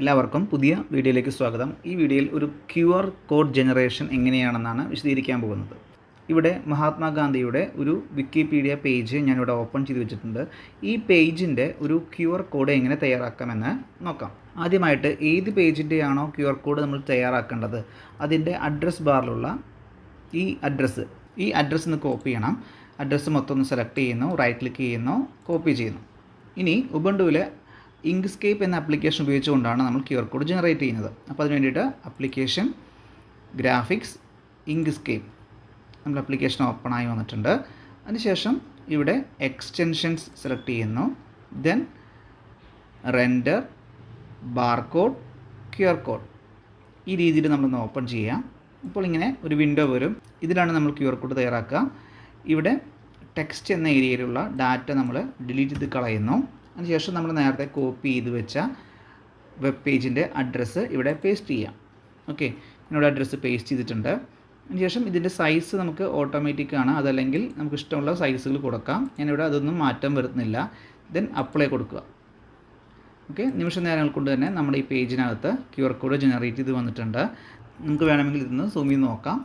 എല്ലാവർക്കും പുതിയ വീഡിയോയിലേക്ക് സ്വാഗതം. ഈ വീഡിയോയിൽ ഒരു ക്യു ആർ കോഡ് ജനറേഷൻ എങ്ങനെയാണെന്നാണ് വിശദീകരിക്കാൻ പോകുന്നത്. ഇവിടെ മഹാത്മാഗാന്ധിയുടെ ഒരു വിക്കിപീഡിയ പേജ് ഞാനിവിടെ ഓപ്പൺ ചെയ്ത് വെച്ചിട്ടുണ്ട്. ഈ പേജിന്റെ ഒരു ക്യു ആർ കോഡ് എങ്ങനെ തയ്യാറാക്കാമെന്ന് നോക്കാം. ആദ്യമായിട്ട് ഏത് പേജിന്റെയാണോ ക്യു ആർ കോഡ് നമ്മൾ തയ്യാറാക്കേണ്ടത്? അതിന്റെ അഡ്രസ് ബാറിലുള്ള ഈ അഡ്രസ്സ് ഈ അഡ്രസ്സ് ഒന്ന് കോപ്പി ചെയ്യണം. അഡ്രസ്സ് മൊത്തം ഒന്ന് സെലക്ട് ചെയ്യുന്നു റൈറ്റ് ക്ലിക്ക് ചെയ്യുന്നു കോപ്പി ചെയ്യുന്നു. ഇനി ഉബണ്ടുവിൽ ഇങ്ക്സ്കേപ്പ് എന്ന ആപ്ലിക്കേഷൻ ഉപയോഗിച്ചുകൊണ്ടാണ് നമ്മൾ ക്യു ആർ കോഡ് ജനറേറ്റ് ചെയ്യുന്നത്. അപ്പോൾ അതിന് വേണ്ടിയിട്ട് അപ്ലിക്കേഷൻ ഗ്രാഫിക്സ് ഇങ്ക്സ്കേപ്പ് നമ്മൾ ആപ്ലിക്കേഷൻ ആയി വന്നിട്ടുണ്ട്. അതിനുശേഷം ഇവിടെ എക്സ്റ്റെൻഷൻസ് സെലക്ട് ചെയ്യുന്നു. Then render barcode Q R code ഈ രീതിയിൽ നമ്മളൊന്ന് ഓപ്പൺ ചെയ്യാം. അപ്പോൾ ഇങ്ങനെ ഒരു വിൻഡോ വരും. ഇതിലാണ് നമ്മൾ ക്യു ആർ കോഡ് തയ്യാറാക്കുക. ഇവിടെ ടെക്സ്റ്റ് എന്ന ഏരിയയിലുള്ള ഡാറ്റ നമ്മൾ ഡിലീറ്റ് ചെയ്ത് കളയുന്നു. അതിനുശേഷം നമ്മൾ നേരത്തെ കോപ്പി ചെയ്ത് വെച്ച വെബ് പേജിന്റെ അഡ്രസ്സ് ഇവിടെ പേസ്റ്റ് ചെയ്യാം. ഓക്കെ ഇവിടെ അഡ്രസ്സ് പേസ്റ്റ് ചെയ്തിട്ടുണ്ട്. അതിനുശേഷം ഇതിന്റെ സൈസ് നമുക്ക് ഓട്ടോമാറ്റിക് ആണ്. അതല്ലെങ്കിൽ നമുക്ക് ഇഷ്ടമുള്ള സൈസുകൾ കൊടുക്കാം. ഞാനിവിടെ അതൊന്നും മാറ്റം വരുത്തുന്നില്ല. ദെൻ അപ്ലൈ കൊടുക്കുക. ഓക്കെ നിമിഷ നേരങ്ങൾ കൊണ്ട് തന്നെ നമ്മുടെ ഈ പേജിനകത്ത് ക്യു ആർ കോഡ് ജനറേറ്റ് ചെയ്ത് വന്നിട്ടുണ്ട്. നമുക്ക് വേണമെങ്കിൽ ഇതൊന്ന് സൂം ചെയ്ത് നോക്കാം.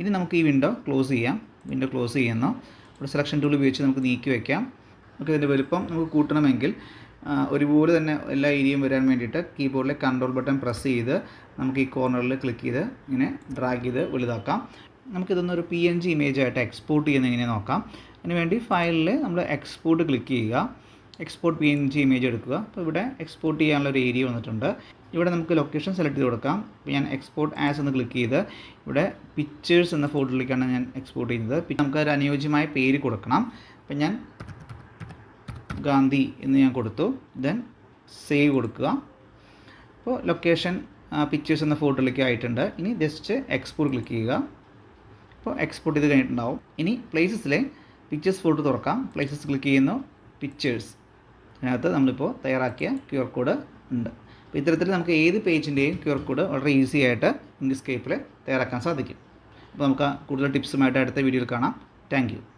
ഇനി നമുക്ക് ഈ വിൻഡോ ക്ലോസ് ചെയ്യാം. വിൻഡോ ക്ലോസ് ചെയ്യുന്നു. ഇവിടെ സെലക്ഷൻ ടൂൾ ഉപയോഗിച്ച് നമുക്ക് നീക്കി വയ്ക്കാം നമുക്ക് ഇതിന്റെ വലുപ്പം നമുക്ക് കൂട്ടണമെങ്കിൽ ഒരുപോലെ തന്നെ എല്ലാ ഏരിയയും വരാൻ വേണ്ടിയിട്ട് കീബോർഡിലെ കൺട്രോൾ ബട്ടൺ പ്രസ് ചെയ്ത് നമുക്ക് ഈ കോർണറിൽ ക്ലിക്ക് ചെയ്ത് ഇങ്ങനെ ഡ്രാഗ് ചെയ്ത് വലുതാക്കാം. നമുക്കിതൊന്ന് ഒരു പി എൻ ജി ഇമേജ് ആയിട്ട് എക്സ്പോർട്ട് ചെയ്യുന്ന ഇങ്ങനെ നോക്കാം. അതിനുവേണ്ടി ഫയലിൽ നമ്മൾ എക്സ്പോർട്ട് ക്ലിക്ക് ചെയ്യുക. Export P N G image എടുക്കുക. അപ്പോൾ ഇവിടെ എക്സ്പോർട്ട് ചെയ്യാനുള്ള ഒരു ഏരിയ വന്നിട്ടുണ്ട്. ഇവിടെ നമുക്ക് ലൊക്കേഷൻ സെലക്ട് ചെയ്ത് കൊടുക്കാം. ഞാൻ എക്സ്പോർട്ട് ആസ് എന്ന് ക്ലിക്ക് ചെയ്ത് ഇവിടെ പിക്ചേഴ്സ് എന്ന ഫോട്ടോയിലേക്കാണ് ഞാൻ എക്സ്പോർട്ട് ചെയ്യുന്നത്. പിന്നെ നമുക്ക് ഒരു അനുയോജ്യമായ പേര് കൊടുക്കണം. അപ്പം ഞാൻ ഗാന്ധി എന്ന് ഞാൻ കൊടുത്തു. ദെൻ സേവ് കൊടുക്കുക. അപ്പോൾ ലൊക്കേഷൻ പിക്ചേഴ്സ് എന്ന ഫോട്ടോയിലേക്ക് ആയിട്ടുണ്ട്. ഇനി ജസ്റ്റ് എക്സ്പോർട്ട് ക്ലിക്ക് ചെയ്യുക. അപ്പോൾ എക്സ്പോർട്ട് ചെയ്ത് കഴിഞ്ഞിട്ടുണ്ടാവും. ഇനി പ്ലേസസിലെ പിക്ചേഴ്സ് ഫോട്ടോ തുറക്കാം. പ്ലേസസ് ക്ലിക്ക് ചെയ്യുന്നു. പിക്ചേഴ്സ് അതിനകത്ത് നമ്മളിപ്പോൾ തയ്യാറാക്കിയ ക്യു ആർ കോഡ് ഉണ്ട്. അപ്പോൾ ഇത്തരത്തിൽ നമുക്ക് ഏത് പേജിന്റെയും ക്യു ആർ കോഡ് വളരെ ഈസി ആയിട്ട് ഇൻഡിസ്കേപ്പിൽ തയ്യാറാക്കാൻ സാധിക്കും. അപ്പോൾ നമുക്ക് കൂടുതൽ ടിപ്സുമായിട്ട് അടുത്ത വീഡിയോയിൽ കാണാം. താങ്ക്